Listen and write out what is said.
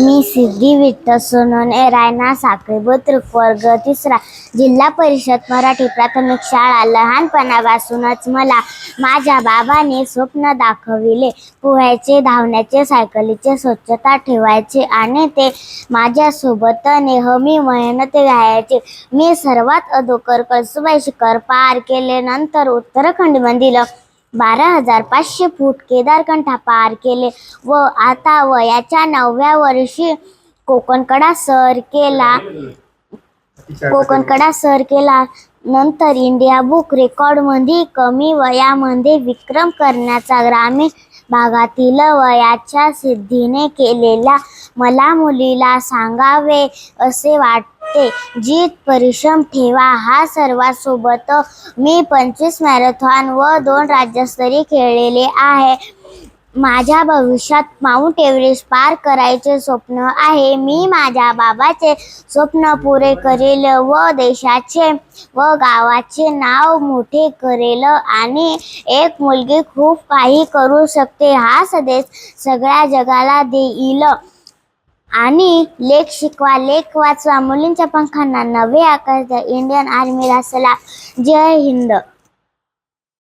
मी सिद्धी विठ्ठल सोनवणे रायना साखळी बुद्रुक वर्ग तिसरा जिल्हा परिषद मराठी प्राथमिक शाळा लहानपणापासूनच मला माझ्या बाबाने स्वप्न दाखविले. पोहायचे धावण्याचे सायकलीचे स्वच्छता ठेवायचे आणि ते माझ्यासोबत नेहमी मेहनत घ्यायचे. मी सर्वात अगोदर कळसुबाई शिखर पार केले नंतर उत्तराखंडमधील बारा हजार पाचशे फूट केदारकंठा पार केले व आता वयाच्या नवव्या वर्षी कोकणकडा सर केला. कोकणकडा सर केला. नंतर इंडिया बुक रेकॉर्डमध्ये कमी वयामध्ये विक्रम करण्याचा ग्रामीण भागातील वयाच्या सिद्धीने केलेला मला मुलीला सांगावे असे वाटते जीत परिश्रम ठेवा हा सर्वांसोबत मी पंचवीस मॅरेथॉन व दोन राज्यस्तरीय खेळलेले आहे. माझ्या भविष्यात माउंट एव्हरेस्ट पार करायचे स्वप्न आहे. मी माझ्या बाबाचे स्वप्न पुरे करेल व देशाचे व गावाचे नाव मोठे करेल आणि एक मुलगी खूप काही करू शकते. हा संदेश सगळ्या जगाला देईल. आणि लेख शिकवा लेख वाचवा. मुलींच्या पंखांना नवे आकाश द्या. इंडियन आर्मीला सला जय हिंद.